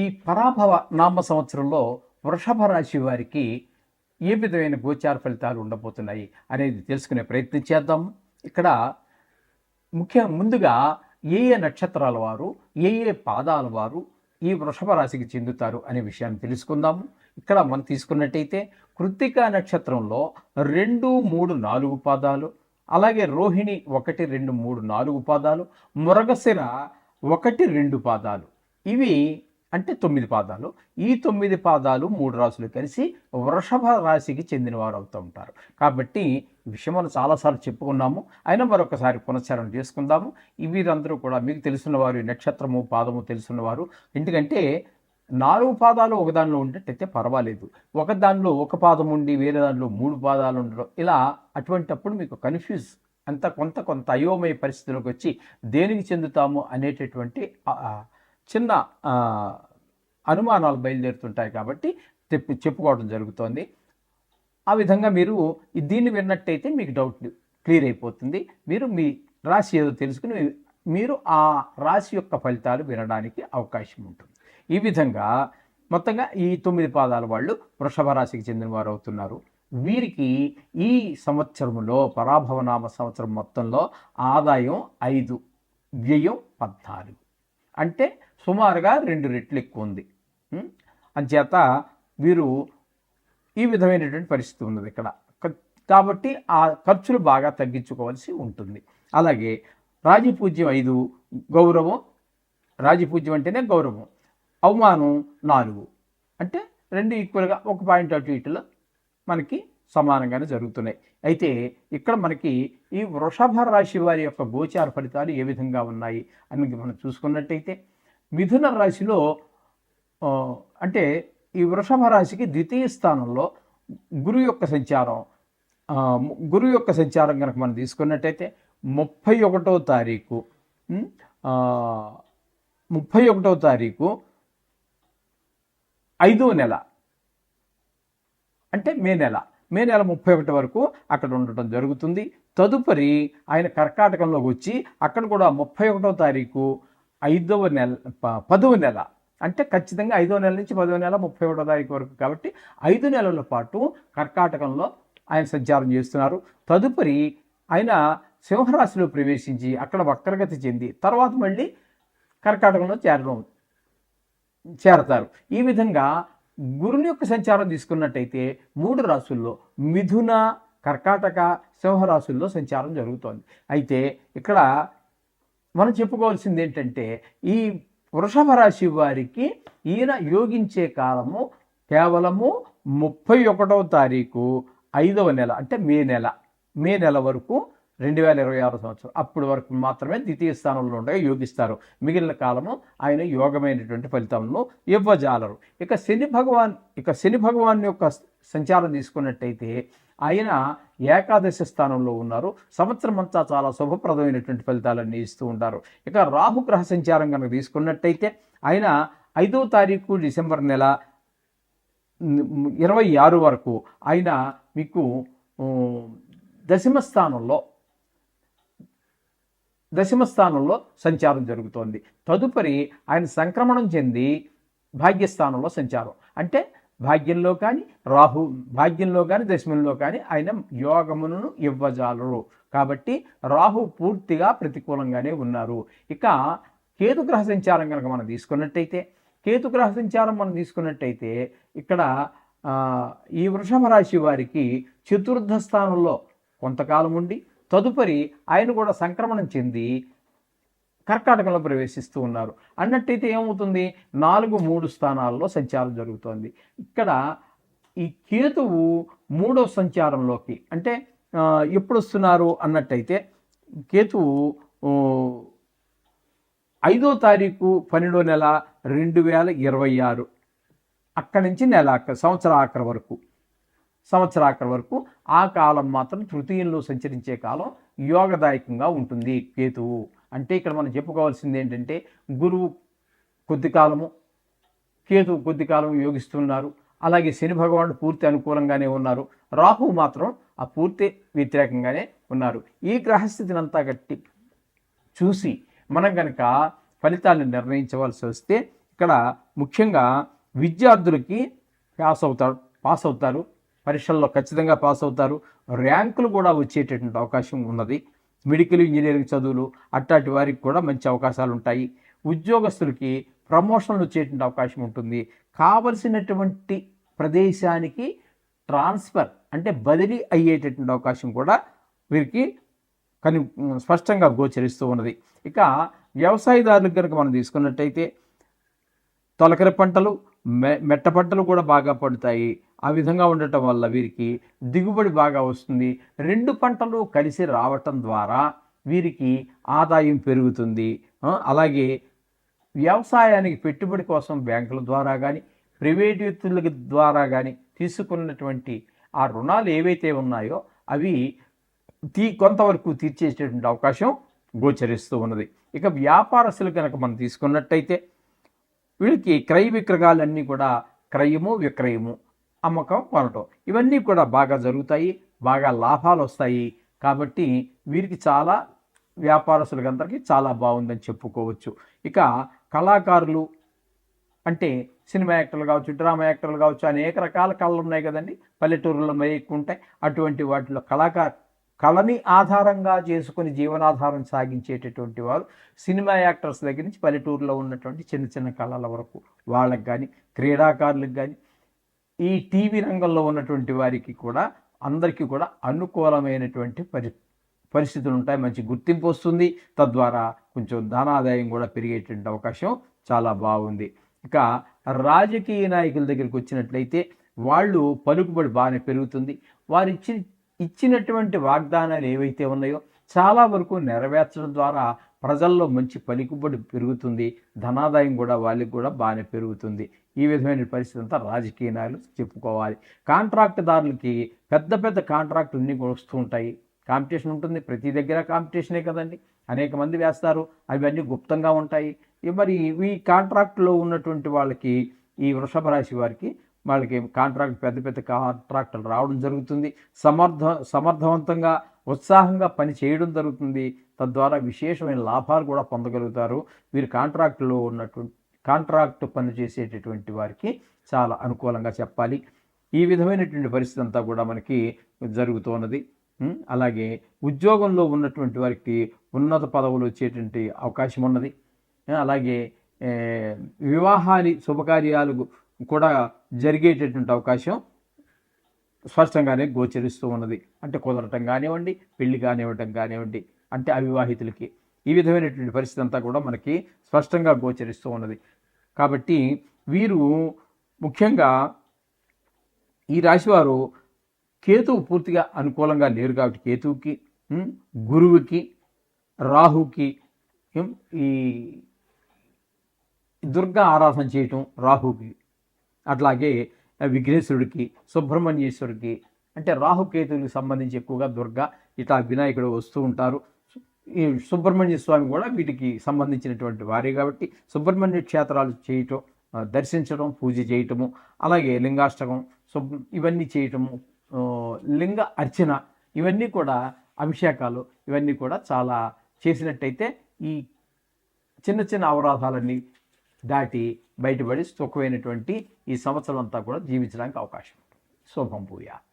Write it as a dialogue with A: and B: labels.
A: ఈ పరాభవ నామ సంవత్సరంలో వృషభ రాశి వారికి ఏ విధమైన గోచార ఫలితాలు ఉండబోతున్నాయి అనేది తెలుసుకునే ప్రయత్నం చేద్దాం. ఇక్కడ ముఖ్య ముందుగా ఏ ఏ నక్షత్రాల వారు ఏ ఏ పాదాల వారు ఈ వృషభ రాశికి చెందుతారు అనే విషయాన్ని తెలుసుకుందాము ఇక్కడ మనం తీసుకున్నట్టయితే కృత్తికా నక్షత్రంలో రెండు మూడు నాలుగు పాదాలు అలాగే రోహిణి ఒకటి రెండు మూడు నాలుగు పాదాలు మురగశిర ఒకటి రెండు పాదాలు. ఇవి అంటే తొమ్మిది పాదాలు. ఈ తొమ్మిది పాదాలు మూడు రాశులు కలిసి వృషభ రాశికి చెందినవారు అవుతూ ఉంటారు. కాబట్టి విషయం మనం చాలాసార్లు చెప్పుకున్నాము. అయినా మరొకసారి పునశ్చరణ చేసుకుందాము. వీరందరూ కూడా మీకు తెలుసున్నవారు నక్షత్రము పాదము తెలుసున్నవారు. ఎందుకంటే నాలుగు పాదాలు ఒకదానిలో ఉండేటైతే పర్వాలేదు. ఒక దానిలో ఒక పాదం ఉండి వేరే దానిలో మూడు పాదాలు ఉండడం ఇలా అటువంటప్పుడు మీకు కన్ఫ్యూజ్. అంత కొంత కొంత అయోమయ పరిస్థితిలోకి వచ్చి దేనికి చెందుతాము అనేటటువంటి చిన్న అనుమానాలు బయలుదేరుతుంటాయి కాబట్టి చెప్పు చెప్పుకోవడం జరుగుతోంది. ఆ విధంగా మీరు దీన్ని విన్నట్టయితే మీకు డౌట్ క్లియర్ అయిపోతుంది. మీరు మీ రాశి ఏదో తెలుసుకుని మీరు ఆ రాశి యొక్క ఫలితాలు వినడానికి అవకాశం ఉంటుంది. ఈ విధంగా మొత్తంగా ఈ తొమ్మిది పాదాల వాళ్ళు వృషభ రాశికి చెందిన వారు అవుతున్నారు. వీరికి ఈ సంవత్సరంలో పరాభవనామ సంవత్సరం మొత్తంలో ఆదాయం ఐదు వ్యయం పద్నాలుగు. అంటే సుమారుగా రెండు రెట్లు ఎక్కువ ఉంది. అంచేత వీరు ఈ విధమైనటువంటి పరిస్థితి ఉన్నది ఇక్కడ. కాబట్టి ఆ ఖర్చులు బాగా తగ్గించుకోవాల్సి ఉంటుంది. అలాగే రాజపూజ్యం ఐదు గౌరవం. రాజపూజ్యం అంటేనే గౌరవం. అవమానం నాలుగు. అంటే రెండు ఈక్వల్గా ఒక పాయింట్ అటు ఇటులో మనకి సమానంగానే జరుగుతున్నాయి. అయితే ఇక్కడ మనకి ఈ వృషభ రాశి వారి యొక్క గోచార ఫలితాలు ఏ విధంగా ఉన్నాయి అని మనం చూసుకున్నట్టయితే మిథున రాశిలో అంటే ఈ వృషభ రాశికి ద్వితీయ స్థానంలో గురు యొక్క సంచారం గురు యొక్క సంచారం కనుక మనం తీసుకున్నట్టయితే ముప్పై ఒకటో తారీఖు ముప్పై ఒకటో తారీఖు ఐదో నెల. అంటే మే నెల. మే నెల ముప్పై ఒకటి వరకు అక్కడ ఉండటం జరుగుతుంది. తదుపరి ఆయన కర్కాటకంలోకి వచ్చి అక్కడ కూడా ముప్పై ఒకటో తారీఖు ఐదవ నెల పదవ నెల అంటే ఖచ్చితంగా ఐదో నెల నుంచి పదో నెల ముప్పై ఒకటో తారీఖు వరకు కాబట్టి ఐదు నెలల పాటు కర్కాటకంలో ఆయన సంచారం చేస్తున్నారు. తదుపరి ఆయన సింహరాశిలో ప్రవేశించి అక్కడ వక్రగతి చెంది తర్వాత మళ్ళీ కర్కాటకంలో చేరడం చేరతారు. ఈ విధంగా గురుని యొక్క సంచారం తీసుకున్నట్టయితే మూడు రాసుల్లో మిథున కర్కాటక సింహరాశుల్లో సంచారం జరుగుతోంది. అయితే ఇక్కడ మనం చెప్పుకోవాల్సింది ఏంటంటే ఈ వృషభ రాశి వారికి ఈయన యోగించే కాలము కేవలము ముప్పై ఒకటవ తారీఖు ఐదవ నెల అంటే మే నెల మే నెల వరకు రెండు వేల ఇరవై ఆరు సంవత్సరం. అప్పటి వరకు మాత్రమే ద్వితీయ స్థానంలో ఉండగా యోగిస్తారు. మిగిలిన కాలము ఆయన యోగమైనటువంటి ఫలితంలో ఇవ్వజాలరు. ఇక శని భగవాన్ ఇక శని భగవాన్ యొక్క సంచారం తీసుకున్నట్టయితే ఆయన ఏకాదశి స్థానంలో ఉన్నారు. సంవత్సరం అంతా చాలా శుభప్రదమైనటువంటి ఫలితాలన్నీ ఇస్తూ ఉంటారు. ఇక రాహు గ్రహ సంచారం కనుక తీసుకున్నట్టయితే ఆయన ఐదో తారీఖు డిసెంబర్ నెల ఇరవై ఆరు వరకు ఆయన మీకు దశమ స్థానంలో దశమ స్థానంలో సంచారం జరుగుతోంది. తదుపరి ఆయన సంక్రమణం చెంది భాగ్యస్థానంలో సంచారం. అంటే భాగ్యంలో కానీ రాహు భాగ్యంలో కానీ దశమంలో కానీ ఆయన యోగమును ఇవ్వజాలరు. కాబట్టి రాహు పూర్తిగా ప్రతికూలంగానే ఉన్నారు. ఇక కేతుగ్రహ సంచారం కనుక మనం తీసుకున్నట్టయితే కేతుగ్రహ సంచారం మనం తీసుకున్నట్టయితే ఇక్కడ ఈ వృషభ రాశి వారికి చతుర్థ స్థానంలో కొంతకాలం ఉండి తదుపరి ఆయన కూడా సంక్రమణం చెంది కర్కాటకంలో ప్రవేశిస్తూ ఉన్నారు. అన్నట్టయితే ఏమవుతుంది? నాలుగు మూడు స్థానాల్లో సంచారం జరుగుతోంది. ఇక్కడ ఈ కేతువు మూడో సంచారంలోకి అంటే ఎప్పుడు వస్తున్నారు అన్నట్టయితే కేతువు ఐదో తారీఖు పన్నెండో నెల రెండు వేల ఇరవై ఆరు. అక్కడి నుంచి నెల సంవత్సర ఆఖరి వరకు. సంవత్సరాఖరి వరకు ఆ కాలం మాత్రం తృతీయంలో సంచరించే కాలం యోగదాయకంగా ఉంటుంది కేతువు. అంటే ఇక్కడ మనం చెప్పుకోవాల్సింది ఏంటంటే గురువు కొద్ది కాలము కేతు కొద్ది కాలం యోగిస్తున్నారు. అలాగే శని భగవానుడు పూర్తి అనుకూలంగానే ఉన్నారు. రాహు మాత్రం ఆ పూర్తి వ్యతిరేకంగానే ఉన్నారు. ఈ గ్రహస్థితిని అంతా గట్టి చూసి మనం కనుక ఫలితాలను నిర్ణయించవలసి వస్తే ఇక్కడ ముఖ్యంగా విద్యార్థులకి పాస్ అవుతారు పాస్ అవుతారు. పరీక్షల్లో ఖచ్చితంగా పాస్ అవుతారు. ర్యాంకులు కూడా వచ్చేటటువంటి అవకాశం ఉన్నది. మెడికల్ ఇంజనీరింగ్ చదువులు అట్లాంటి వారికి కూడా మంచి అవకాశాలు ఉంటాయి. ఉద్యోగస్తులకి ప్రమోషన్లు వచ్చేటువంటి అవకాశం ఉంటుంది. కావలసినటువంటి ప్రదేశానికి ట్రాన్స్ఫర్ అంటే బదిలీ అయ్యేటటువంటి అవకాశం కూడా వీరికి కని స్పష్టంగా గోచరిస్తూ ఉన్నది. ఇక వ్యవసాయదారులకు కనుక మనం తీసుకున్నట్టయితే తొలకరి పంటలు మె మెట్ట పంటలు కూడా బాగా పండుతాయి. ఆ విధంగా ఉండటం వల్ల వీరికి దిగుబడి బాగా వస్తుంది. రెండు పంటలు కలిసి రావటం ద్వారా వీరికి ఆదాయం పెరుగుతుంది. అలాగే వ్యవసాయానికి పెట్టుబడి కోసం బ్యాంకుల ద్వారా కానీ ప్రైవేట్ వ్యక్తుల ద్వారా కానీ తీసుకున్నటువంటి ఆ రుణాలు ఏవైతే ఉన్నాయో అవి తీ కొంతవరకు తీర్చేసేటువంటి అవకాశం గోచరిస్తూ ఉన్నది. ఇక వ్యాపారస్తులు కనుక మనం తీసుకున్నట్టయితే వీళ్ళకి క్రయ విక్రయాలన్నీ కూడా క్రయము విక్రయము. అమ్మకం కొనటం. ఇవన్నీ కూడా బాగా జరుగుతాయి బాగా లాభాలు వస్తాయి. కాబట్టి వీరికి చాలా వ్యాపారస్తులకందరికీ చాలా బాగుందని చెప్పుకోవచ్చు. ఇక కళాకారులు అంటే సినిమా యాక్టర్లు కావచ్చు డ్రామా యాక్టర్లు కావచ్చు అనేక రకాల కళలు ఉన్నాయి కదండి. పల్లెటూరులో మరి ఎక్కువ ఉంటాయి. అటువంటి వాటిలో కళాకారు కళని ఆధారంగా చేసుకుని జీవనాధారం సాగించేటటువంటి వారు సినిమా యాక్టర్స్ దగ్గర నుంచి పల్లెటూరులో ఉన్నటువంటి చిన్న చిన్న కళల వరకు వాళ్ళకి కానీ క్రీడాకారులకు కానీ ఈ టీవీ రంగంలో ఉన్నటువంటి వారికి కూడా అందరికీ కూడా అనుకూలమైనటువంటి పరి పరిస్థితులు ఉంటాయి మంచి గుర్తింపు వస్తుంది. తద్వారా కొంచెం ధనాదాయం కూడా పెరిగేటువంటి అవకాశం చాలా బాగుంది. ఇక రాజకీయ నాయకుల దగ్గరికి వచ్చినట్లయితే వాళ్ళు పలుకుబడి బాగానే పెరుగుతుంది. వారు ఇచ్చి ఇచ్చినటువంటి వాగ్దానాలు ఏవైతే ఉన్నాయో చాలా వరకు నెరవేర్చడం ద్వారా ప్రజల్లో మంచి పలుకుబడి పెరుగుతుంది. ధనాదాయం కూడా వాళ్ళకి కూడా బాగానే పెరుగుతుంది. ఈ విధమైన పరిస్థితి అంతా రాజకీయ చెప్పుకోవాలి. కాంట్రాక్టుదారులకి పెద్ద పెద్ద కాంట్రాక్టులు అన్నీ వస్తూ ఉంటాయి. కాంపిటీషన్ ఉంటుంది. ప్రతి దగ్గర కాంపిటీషనే కదండి. అనేక మంది వేస్తారు. అవన్నీ గుప్తంగా ఉంటాయి. మరి ఈ కాంట్రాక్ట్లో ఉన్నటువంటి వాళ్ళకి ఈ వృషభ రాశి వారికి వాళ్ళకి కాంట్రాక్ట్ పెద్ద పెద్ద కాంట్రాక్టులు రావడం జరుగుతుంది. సమర్థ సమర్థవంతంగా ఉత్సాహంగా పని చేయడం జరుగుతుంది. తద్వారా విశేషమైన లాభాలు కూడా పొందగలుగుతారు. వీరు కాంట్రాక్టులో ఉన్నటువంటి కాంట్రాక్ట్ పని చేసేటటువంటి వారికి చాలా అనుకూలంగా చెప్పాలి. ఈ విధమైనటువంటి పరిస్థితి అంతా కూడా మనకి జరుగుతున్నది అలాగే ఉద్యోగంలో ఉన్నటువంటి వారికి ఉన్నత పదవులు వచ్చేటువంటి అవకాశం ఉన్నది. అలాగే ఏ, వివాహాది శుభకార్యాలు కూడా జరిగేటటువంటి అవకాశం స్పష్టంగానే గోచరిస్తూ ఉన్నది. అంటే కుదరటం కానివ్వండి పెళ్ళి కానివ్వటం కానివ్వండి అంటే అవివాహితులకి. ఈ విధమైనటువంటి పరిస్థితి అంతా కూడా మనకి స్పష్టంగా గోచరిస్తూ ఉన్నది. కాబట్టి వీరు ముఖ్యంగా ఈ రాశివారు కేతువు పూర్తిగా అనుకూలంగా లేరు కాబట్టి కేతువుకి గురువుకి రాహుకి ఈ దుర్గా ఆరాధన చేయటం రాహుకి అట్లాగే విఘ్నేశ్వరుడికి సుబ్రహ్మణ్యేశ్వరుడికి అంటే రాహుకేతువులకు సంబంధించి ఎక్కువగా దుర్గా ఇట్లా వినాయకుడు వస్తూ ఉంటారు. ఈ సుబ్రహ్మణ్య స్వామి కూడా వీటికి సంబంధించినటువంటి వారే కాబట్టి సుబ్రహ్మణ్య క్షేత్రాలు చేయటం దర్శించడం పూజ చేయటము అలాగే లింగాష్టకం సుబ్ ఇవన్నీ చేయటము లింగ అర్చన ఇవన్నీ కూడా అభిషేకాలు ఇవన్నీ కూడా చాలా చేసినట్టయితే ఈ చిన్న చిన్న అవరాధాలన్నీ దాటి బయటపడి సుఖమైనటువంటి ఈ సంవత్సరం అంతా కూడా జీవించడానికి అవకాశం ఉంటుంది. శుభం పూయ